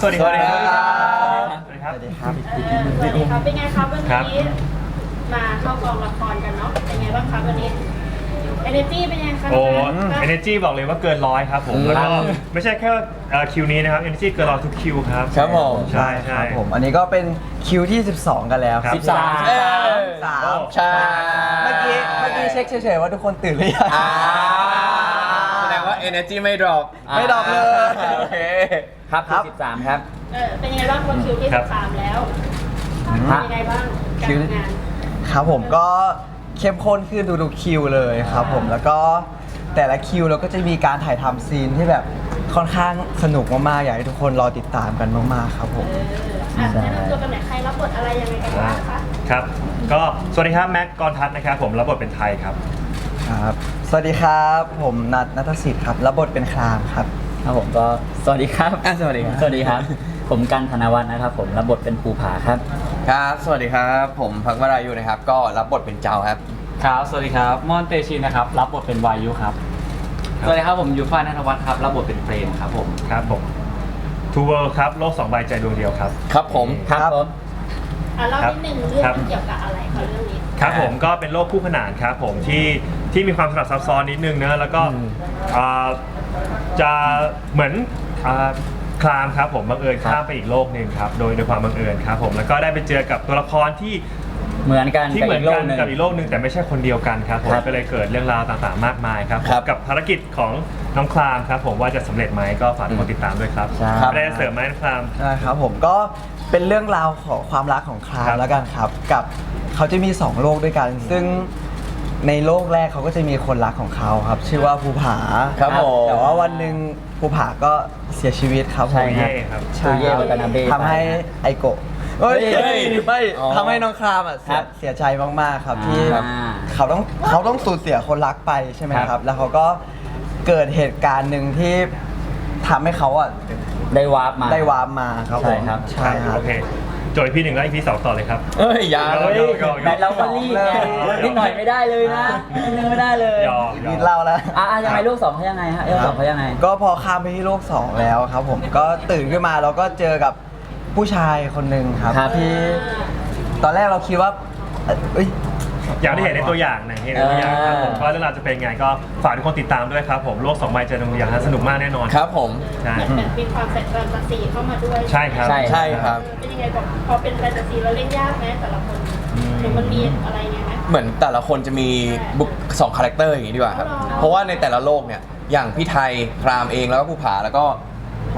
สวัสดีครับ สวัสดีครับ สวัสดีครับ สวัสดีครับ สวัสดีครับ เป็นไงครับวันครับนี้มาเข้ากองละครกันเนาะ เป็นไงบ้างครับวันนี้ Energy เป็นไงครับโอ้พี่แม็กซ์ Energy บอกเลยว่าเกินร้อยครับผมอืมแล้วก็ไม่ใช่แค่เอ่อคิวนี้นะครับ Energy เกินร้อยทุกคิวครับ ครับผม ใช่ใช่ครับผม อันนี้ก็เป็นคิวที่ 12 กันแล้วครับสิบสามเอ้ยสามโอ้ใช่ เมื่อกี้ เมื่อกี้เช็คเฉยๆว่าทุกคนตื่นหรือยังอ่าแสดงว่า energy ไม่ drop ไม่ดรอปเลย โอเค ครับครับ สิบสามครับ เออเป็นยังไงบ้างคนคิวที่ครับ13แล้วฮะเป็นยังไงบ้างการคิวทำงาน ครับผมก็เข้มข้นขึ้นดูๆคิวเลยครับผมแล้วก็แต่ละคิวเราก็จะมีการถ่ายทำซีนที่แบบค่อนข้างสนุกมากๆอยากให้ทุกคนรอติดตามกันมากๆครับผม เอออะแนะนำตัวกันหน่อยใครรับบทอะไรยังไงกันบ้างคะ ครับ ก็สวัสดีครับแม็กกรทัศน์นะครับผมรับบทเป็นไทยครับ ครับ สวัสดีครับ ผมนัทนัทสิทธิ์ครับ รับบทเป็นครามครับ ครับผมก็สวัสดีครับ อะสวัสดีครับ สวัสดีครับ ผมกันธนวัฒน์นะครับ ผมรับบทเป็นภูผาครับ ครับ สวัสดีครับ ผมพักวรายุนะครับ ก็รับบทเป็นเจ้าครับ ครับสวัสดีครับมอนเตชินนะครับ รับบทเป็นวายุครับครับสวัสดีครับผมยูฟ่านัทวัฒน์ครับรับบทเป็นเฟรมครับผมครับผมทูเวิร์ครับโลกสองใบใจดวงเดียวครับ ครับผม ครับครับผม อะเล่าครับนิดนึงเรื่องครับ มันเกี่ยวกับอะไรคะเรื่องนี้ ครับผมก็เป็นโลกคู่ขนานครับผมที่ที่มีความสลับซับซ้อนนิดนึงนะแล้วก็อ่า จะเหมือนอ่าคลามครับผมบังเอิญข้ามไปอีกโลกหนึ่งครับโดยโดยความบังเอิญครับผมแล้วก็ได้ไปเจอกับตัวละครที่ เหมือนกันที่เหมือนโลกันกหนึ่งกับอีกโลกหนึ่งแต่ไม่ใช่คนเดียวกันครับผมครับก็เลยเกิดเรื่องราวต่างๆ มากมายครับผมครับกับภารกิจของน้องคลามครับผมว่าจะสำเร็จไหมก็ฝากทุกคนติดตามด้วยครับใช่ ไม่ได้เสริมไหมน้องคลามใช่ครับผมก็เป็นเรื่องราวของความรักของคลาครัมบแล้วกันครับ กับเขาจะมีสองโลกด้วยกัน ซึ่ง ในโลกแรกเขาก็จะมีคนรักของเขาครับ ชื่อว่าภูผาครับผม แต่ว่าวันหนึ่งภูผาก็เสียชีวิตครับผมใช่ครับเย่ครับใช่ภูเย่ครับวัตนาเบะทำให้ไอโกะเอ้ยเฮ้ยไม่อ๋อทำให้น้องคลามอะเสีครัยบเสียใจมาก ๆ ครับที่ครับเขาต้องเขาต้องสูญเสียคนรักไปใช่ไหมครับครับแล้วเขาก็เกิดเหตุการณ์หนึ่งที่ทำให้เขาอะได้วาร์ปมา ได้วาร์ปมาครับผมใช่ครับ ใช่ครับ โอเคโจทย์พี่หนึ่งแล้วอีพีสองต่อเลยครับ เอ้ยอยาเฮ้เฮ้ยยแต่เราก็รีบไงเลยนิดหน่อยไม่ได้เลยนะนิดนึงไม่ได้เลยยอมยอมีมเล่าแล้ว อะอะยังไงลูกสองเขายังไงฮะลูกสองเขายังไง ก็พอข้ามไปที่โลก 2 แล้วครับผม ก็ตื่นขึ้นมาเราก็เจอกับผู้ชายคนหนึ่งครับครับ ที่ตอนแรกเราคิดว่าเอ้ย อยากได้เห็นในตัวอย่างหนะเห็นในตัวอย่างครับผมเออก็เรื่องราวจะเป็นไงก็ฝากทุกคนติดตามด้วยครับผมโลกสองใบเจอดวงเดียวฮะสนุกมากแน่นอนครับผม ใช่เหมือนเป็นมีความแฟนตาซีเข้ามาด้วยใช่ครับ ใช่ ใช่ครับเออเป็นยังไงบอกพอเป็นแฟนตาซีเราเล่นยากไหมแต่ละคนหรือมันมีอะไรไงไหม เหมือนแต่ละคนจะมีบุคสองคาแรคเตอร์อย่างนี้ดีกว่าครับอ๋อเพราะว่าในแต่ละโลกเนี่ย อย่างพี่ไทยครามเองแล้วก็ภูผาแล้วก็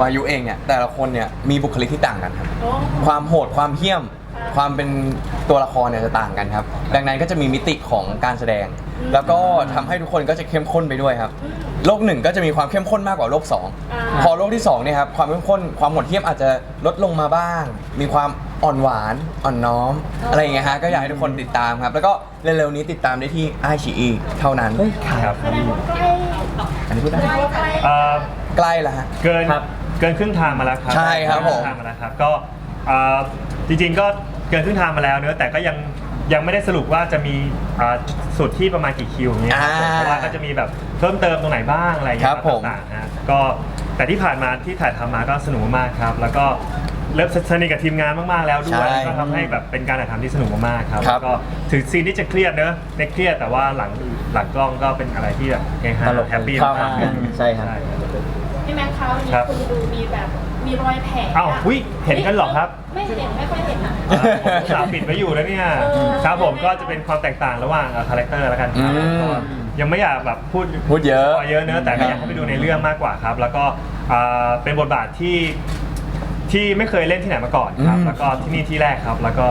วายุเองเนี่ย แต่ละคนเนี่ยมีบุคลิกที่ต่างกันครับโอ้ความโหดความเหี้ยม ค่ะความเป็นตัวละครเนี่ยจะต่างกันครับ ดังนั้นก็จะมีมิติของการแสดง แล้วก็ทำให้ทุกคนก็จะเข้มข้นไปด้วยครับ โลกหนึ่งก็จะมีความเข้มข้นมากกว่าโลกสองอ่าพอโลกที่สองเนี่ยครับความเข้มข้นความโหดเหี้ยมอาจจะลดลงมาบ้าง มีความอ่อนหวานอ่อนน้อม อะไรอย่างเงี้ยฮะก็อยากให้ทุกคนติดตามครับ แล้วก็เร็วๆนี้ติดตามได้ที่ไอชีอีเท่านั้นเฮ้ยครับแสดงว่าใกล้อันนี้พูดได้ใกล้ใกล้เอ่อใกล้แล้วฮะ เกินครับเกินครึ่งทางมาแล้วครับใช่ครับเกินงทางมาแล้วครับก็เอ่อจริงๆก็เกินครึ่งทางมาแล้วเนอะแต่ก็ยังยังไม่ได้สรุปว่าจะมีอ่าสุดที่ประมาณกี่คิวอย่างเงี้ยครับผมอ่าเพราะว่าก็จะมีแบบเพิ่มเติมตรงไหนบ้างอะไรอย่างเงี้ยครับผม ต่างๆนะก็แต่ที่ผ่านมาที่ถ่ายทำมาก็สนุกมากๆครับ แล้วก็เริ่มสนิทกับทีมงานมากๆแล้วด้วยใช่ก็ทำให้แบบเป็นการถ่ายทำที่สนุกมากๆครับครับ แล้วก็ถึงซีนที่จะเครียดเนอะในเครียดแต่ว่าหลังหลังกล้องก็เป็นอะไรที่แบบเฮฮาตลกแฮปปี้ครับมากๆ ใช่ครับ พี่แม็กซ์เขาเนี่ครัยบคุณดูมีแบบมีรอยแผลอ้าวอุ๊ยเห็นกันเหรอครับ ไม่เห็นไม่ค่อยเห็นอะอ่าผมสาวปิดไว้อยู่แล้วเนี่ยเออ ครับผมก็จะเป็นความแตกต่างระหว่างคาแรคเตอร์แล้วกันครับอืมก็ยังไม่อยากแบบพูดพูดเยอะเยอะเนอะแต่ก็อยากให้ไปดูในเรื่องมากกว่าครับ แล้วก็อ่าเป็นบทบาทที่ที่ไม่เคยเล่นที่ไหนมาก่อนครับ อืม แล้วก็ที่นี่ที่แรกครับ แล้วก็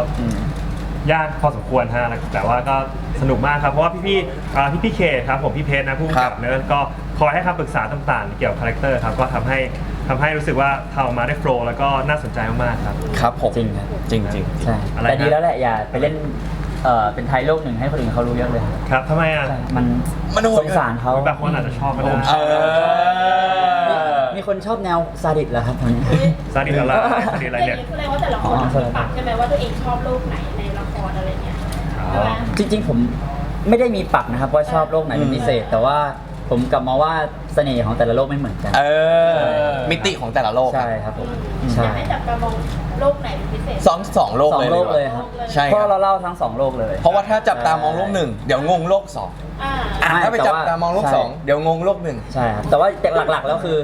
ยากพอสมควรฮะแต่ว่าก็สนุกมากครับเพราะว่าพี่ๆอ่าพี่พี่เคครับผมพี่เพชรนะผู้กำกับเนอะก็คอยให้คำปรึกษาต่างๆ เกี่ยวกับคาแรคเตอร์ครับก็ทำให้ทำให้รู้สึกว่าทำออกมาได้โฟล์แล้วก็น่าสนใจมากๆครับ ครับผม จริงครับจริงจริงใช่อะไรแต่นะดีแล้วแหละอย่าไปเล่นเอ่อเป็นไทยโลกหนึ่งให้คนอื่นเขารู้เยอะเลยครับทำไมอะใช่มันมันโหด สงสารเขาบางคนอาจจะชอบก็ได้เออ มีคนชอบแนวซาดิสเหรอครับตอนนี้ ซาดิสอะไรซาดิสอะไรแต่อเนี่ย่ายงนี้แสดงว่าแต่ละคนอ๋อ มีปักใช่ไหมว่าตัวเองชอบโลกไหน จริงๆผมไม่ได้มีปักนะครับว่าชอบโลกไหนเป็นพิเศษ แต่ว่า ผมกลับมาว่าเสน่ห์ของแต่ละโลกไม่เหมือนกัน เออ มิติของแต่ละโลกใช่ครับผมใช่อยากให้จับตามองโลกไหนเป็นพิเศษ สองสองโลกสองเลยโลกดีว่าเลยครับใช่ครับ เพราะเราเล่าทั้งสองโลกเลย เพราะว่าถ้าจับตามองโลกหนึ่งเดี๋ยวงงโลกสองอ่า อะไม่ถ้าไปแต่จับว่าตามองโลกใช่สองเดี๋ยวงงโลกหนึ่งใช่ครับแต่ว่าหลักๆแล้วคือ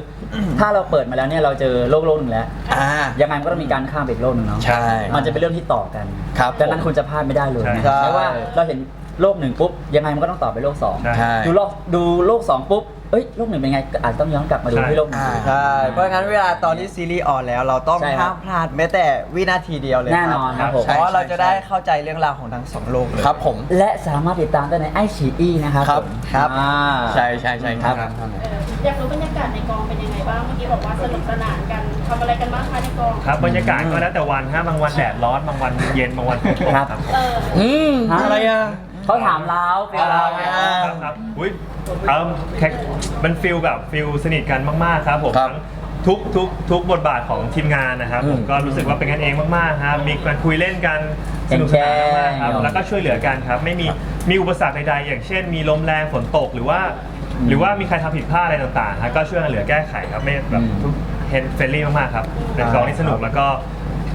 ถ้าเราเปิดมาแล้วเนี่ยเราเจอโลกโลกหนึ่งแล้ว อ่า ยังไงมันก็ต้องมีการข้ามไปอีกโลกหนึ่งเนาะใช่มันจะเป็นเรื่องที่ต่อกันครับดังนั้นคุณจะพลาดไม่ได้เลยนะใช่เพราะว่าเราเห็น โลกหนึ่งปุ๊บยังไงมันก็ต้องต่อไปโลกสองใช่ใช่ ดูโลกดูโลกสองปุ๊บเอ้ยโลกหนึ่งเป็นไงก็อาจจะต้องย้อนกลับมาดูใช่ที่โลกหนึ่ง อ่าใช่เพราะงั้นเวลาตอนที่ซีรีส์ออนแล้ว เราต้องใช่ครับห้ามพลาดแม้แต่วินาทีเดียวเลยแน่นอนครับผม เพราะว่าใช่เราจะได้ใช่เข้าใจเรื่องราวของทั้งสองโลกเลย ครับผม และสามารถติดตามได้ในไอชีอีนะครับครับผมครับ อ่า ใช่ใช่ใช่ครับ เอออยากรู้บรรยากาศในกองเป็นยังไงบ้าง เมื่อกี้บอกว่าสนุกสนานกันทำอะไรกันบ้างคะในกอง ครับบรรยากาศก็แล้วแต่วันฮะบางวันแดดร้อนบางวันเย็นบางวันฝนตกครับ เออ อืมฮะอะไรอะ เขาถามเราเป็นเราไง ครับครับอุ้ยเอิ่มแค่มันฟิลแบบฟิลสนิทกันมากๆครับผมครับทั้งทุกทุกทุกบทบาทของทีมงานนะครับอืมผมก็รู้สึกว่าเป็นกันเองมากๆครับมีการคุยเล่นกันสนุกสนานมากๆครับแข่งแข่งแล้วก็ช่วยเหลือกันครับ ไม่มีมีอุปสรรคใดๆ อย่างเช่น มีลมแรงฝนตกหรือว่า หรือว่ามีใครทำผิดพลาดอะไรต่างๆครับก็ช่วยกันเหลือแก้ไขครับไม่แบบทุกเฮนเฟรนลี่มากๆครับเป็นกองที่สนุกแล้วก็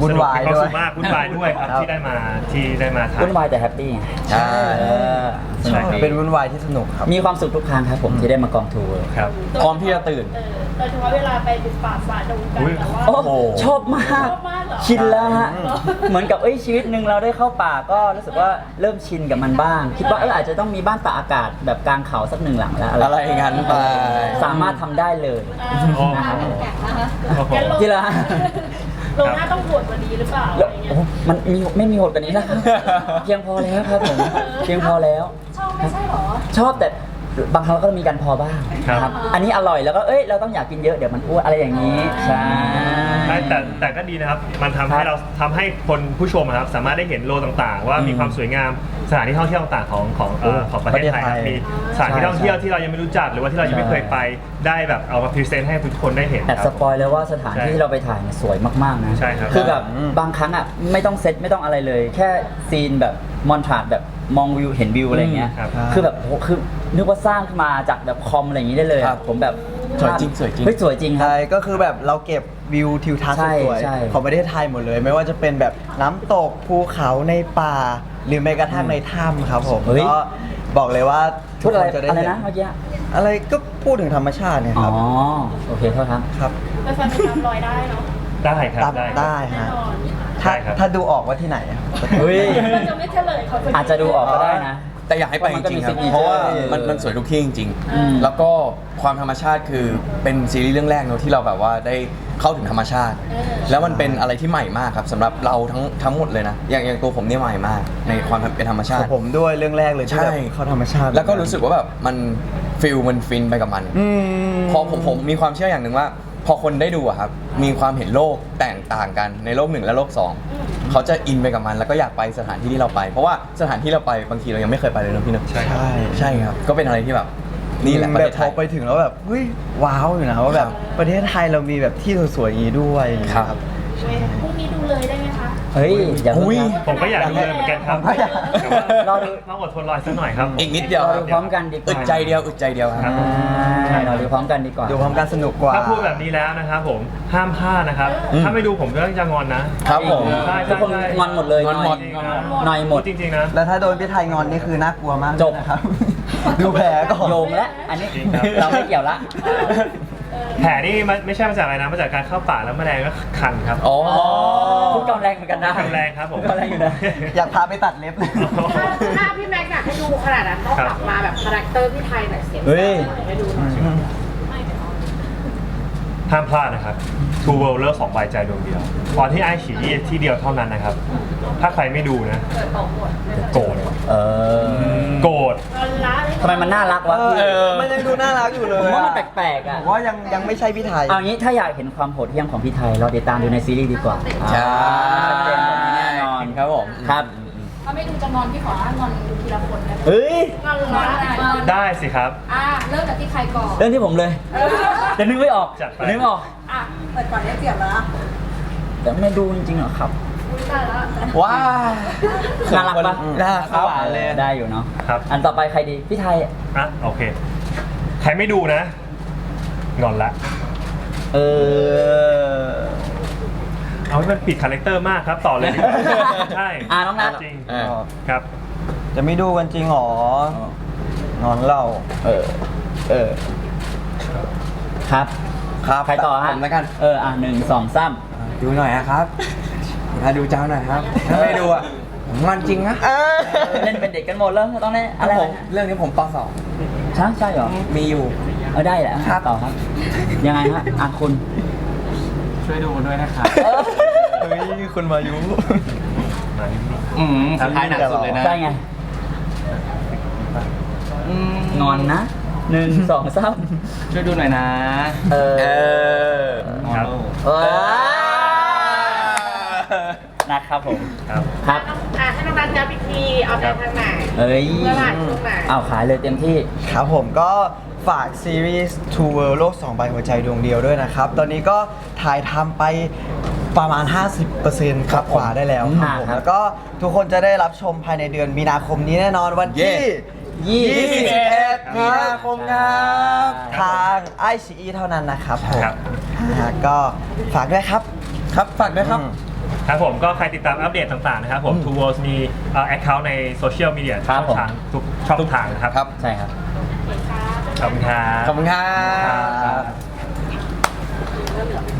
วุ่นวายสกมีความสุขด้วยมากวุ่นวายด้วยครับครับ ที่ได้มาที่ได้มาถ่าย วุ่นวายแต่แฮปปี้ไงใช่เออสใช่นุกดี เป็นวุ่นวายที่สนุกครับ มีความสุขทุกครั้งครับผมที่ได้มากองทัวร์ครับ พร้อมที่จะตื่น เออโดยเฉพาะเวลาไปบุกป่าฝ่าดงกันอุ๊ย แต่ว่า โอ้โหชอบมาก ชอบมากเหรอ ชินแล้วฮะอืมเหมือนกับเอ้ยชีวิตหนึ่งเราได้เข้าป่าก็รู้สึกว่าเริ่มชินกับมันบ้าง คิดว่าเอออาจจะต้องมีบ้านตากอากาศแบบกลางเขาสักหนึ่งหลังแล้วอะไรงั้นไป สามารถทำได้เลยอ่าโอ้นะครับ โอ้โหงั้นลงกีฬา ลงหน้าต้องบวชกว่านี้หรือเปล่าอะแล้วไรเงี้โอ้ยมันมีไม่มีโหดกว่านี้นะครับ เพียงพอแล้วครับผมเพียงพอแล้ว ชอบไม่ใช่เหรอ ชอบแต่ บางครั้งก็มีการพอบ้างครับ นะครับ อันนี้อร่อยแล้วก็เอ้ยเราต้องอยากกินเยอะเดี๋ยวมันอ้วนอะไรอย่างนี้ใช่ไม่แต่แต่ก็ดีนะครับ มันทำให้ครับเราทำให้คนผู้ชมอะครับ สามารถได้เห็นโลต่างๆ ว่ามีความสวยงามสถานที่ท่องเที่ยวต่างๆของของเอ่อของประเทศไทยครับประเทศไทยมีสถานที่ท่องเที่ยวที่เรายังไม่รู้จักหรือว่าที่เรายังไม่เคยไปได้แบบเอามาพรีเซนต์ให้ทุกคนได้เห็นแอบคสรับ ปอยเลยว่าสถานที่ใช่ที่เราไปถ่ายเนี่ยสวยมากๆนะใช่ครับคือแบบบางครั้งอะไม่ต้องเซตไม่ต้องอะไรเลย แค่ซีนแบบมอนทราดแบบ มองวิวเห็นวิวอะไรเงี้ยครับ คือแบบโหคือนึกว่าสร้างขึ้นมาจากแบบคอมอะไรอย่างนี้ได้เลยอะครับ ผมแบบสวยจริงสวยจริง เฮ้ยสวยจริงครับ ใช่ก็คือแบบเราเก็บวิวทิวทัศน์ใช่สวยใช่ๆของประเทศไทยหมดเลย ไม่ว่าจะเป็นแบบน้ำตกภูเขาในป่า หรือแม้กระทั่งในถ้ำครับผมเฮ้ย ก็บอกเลยว่าทุพูกดอะไรคนจะได้อะไรเห็นนะเมื่อกี้อะไรก็พูดถึงธรรมชาติเนี่ยอ๋คอรับโอเคเท่าครับ ครับแต่แฟนไปตามรอยได้เนาะได้ครับตามได้ได้แน่ฮะนอน ถ้าได้ครับ ถ้าดูออกว่าที่ไหนอะ เฮ้ย มันจะไม่เฉลยเขาอาจจะดูออกก็ได้นะ แต่อยากให้ไปจริงๆครับมันก็มี signature เพราะว่ามันมันสวยทุกที่จริงอืม ๆ แล้วก็ความธรรมชาติคือเป็นซีรีส์เรื่องแรกเนอะที่เราแบบว่าได้เข้าถึงธรรมชาติ แล้วมันเป็นอะไรที่ใหม่มากครับสำหรับเราทั้งทั้งหมดเลยนะ อย่างอย่างตัวผมเนี่ยใหม่มาก ในความเป็นธรรมชาขอติงผมด้วยเรื่องแรกเลยที่แบบใช่ เข้าธรรมชาติแล้วก็รู้สึกว่าแบบมันฟิลมันฟินไปกับมัน อืม พอผมผมมีความเชื่ออย่างหนึ่งว่า พอคนได้ดูอะครับมีความเห็นโลกแตกต่างกันในโลกหนึ่งและโลกสองเขาจะอินไปกับมันแล้วก็อยากไปสถานที่ที่เราไป เพราะว่าสถานที่เราไปบางทีเรายังไม่เคยไปเลยนะพี่เนอะใช่ครับ ใช่ใช่ครับ ก็เป็นอะไรที่แบบนี่แหละประแบเทบศพไทอย ไปถึงแล้วแบบเฮ้ยว้าวอยู่นะว่าแบบครับประเทศไทยเรามีแบบที่สวยๆอย่างนี้ด้วยครับพรุ่ง นี้ดูเลยได้ไหมคะ เฮ้ยอย่าเพิ่งอุ๊ยครับ ผมก็อยากดูเลยเหมือนกันครับผมก็อยากแต่ว่ารอดู ต้องอดทนรออีกสักหน่อยครับ อีกนิดเดียว รอคดูรับพร้อมกันดีกว่าอึดใจเดียวอึดใจเดียวครับใช่เราดูพร้อมกันดีกว่า ดูพร้อมกันสนุกกว่า ถ้าพูดแบบนี้แล้วนะครับผมห้ามพลาดนะครับ อืม ถ้าไม่ดูผมก็จะงอนนะครับผม ใช่ทุกคนใช่งอนหมดเลยงอนหมดจริงๆนะหน่อยหมดจริงๆนะ แล้วถ้าโดนพี่ไทยงอนนี่คือน่ากลัวมากจบ นะครับ ดูแผลก่อน โยงและอันนี้จริงครับ เราไม่เกี่ยวละ แผลนี่มันไม่ใช่มาจากอะไรนะมาจากการเข้าป่าแล้วแมลงก็คันครับ อ๋อพูดกำแรงเหมือนกันนะกำแรงครับผม พูดกำแรงอยู่นะ อยากพาไปตัดเล็บเลย ถ้าถ้าพี่แม็กซ์อยากให้ดูขนาดนั้นต้องครับกลับมาแบบคาแรคเตอร์พี่ไทยหน่อยเสียงเฮ้ย ให้ดูหน่อย ห้ามพลาดนะครับ Two World เลิกสองใบใจดวงเดียวตอนที่ไอฉีที่เดียวเท่านั้นนะครับ ถ้าใครไม่ดูนะโกรธเออโกรธนอนล้าเลยทำไมมันน่ารักวะพี่เออมันยังดูน่ารักอยู่เลยผมว่ามันอะแปลกๆอะผมว่ายังยังไม่ใช่พี่ไทย เอางี้ถ้าอยากเห็นความโหดเหี้ยมของพี่ไทย เราติดตามดูในซีรีส์ดีกว่าใช่ชัดเจนกว่านี้แน่นอนครับผม ครับ ถ้าไม่ดูจะงอนพี่ขอว่างอนดูทีละคนนะเฮ้ย นอนล้างอนได้สิครับ อะเริ่มจากที่ใครก่อน เรื่องที่ผมเลยแต่นึกไม่ออกจัดไป นึกไม่ออก อะเปิดก่อนได้เสียบแล้วแต่ไม่ดูจริงๆเหรอครับว้าน่ารักปะน่ารักครับเออได้อยู่เนาะครับ อันต่อไปใครดี พี่ไทย อะโอเค ใครรไม่ดูนะ งอนละ เออ เอาให้มันปิดคาแรคเตอร์มากครับต่อเลยดีกว่าใช่อะน้องนัท จริงอ่า ครับ จะไม่ดูกันจริงเหรอ นอนเราเออ เออ ครับครับใครต่อฮะผมแล้วกัน เอออะหนึ่งสองสามดูหน่อยนะครับมาดูเจ้าหน่อยครับ ถ้าไม่ดูอะผมงอนจริงนะเล่นเป็นเด็กกันหมดแล้วต้องเล่นอะอะไรไรผมเรื่องนี้ผมปสองใช่ใช่เหรอมีอยู่ เออได้แหละครับ ต่อครับ ยังไงฮะอะคุณ ช่วยดูด้วยนะครับเฮ้ย คุณมายุมานิ่งอืมสุดท้ายหนักสุดเลยนะใช่ไงอืมงอนนะหนึ่งสองสามช่วยดูหน่อยนะ เออเออๆครับเออนะครับผม ครับครับอะให้น้องรันย้ำอีกทีเอาไปทางไหน เอ้ยเมื่อไหร่ช่วงไหน เอาขายเลยเต็มที่ ครับผมก็ฝากซีรีส์ Two World โลก 2 ใบหัวใจดวงเดียวด้วยนะครับ ตอนนี้ก็ถ่ายทำไป ประมาณ 50%ครับกว่าได้แล้วครับผม อ่าครับ แล้วก็ทุกคนจะได้รับชมภายในเดือนมีนาคมนี้แน่นอนวันที่ยี่สิบ21 มีนาคมครับใช่ทาง i อ e เท่านั้นนะครับผมครับอ่าก็ฝากด้วยครับครับฝากด้วยครับ อืม ครับผมก็ใครติดตามอัปเดตต่างๆนะครับผม Two Worlds มีแอคเคาท์ในโซเชียลมีเดียครัช่บองผม ทางทุกช่องทางนะครับครับ ใช่ครับ ขอบคุณครับ ขอบคุณครับ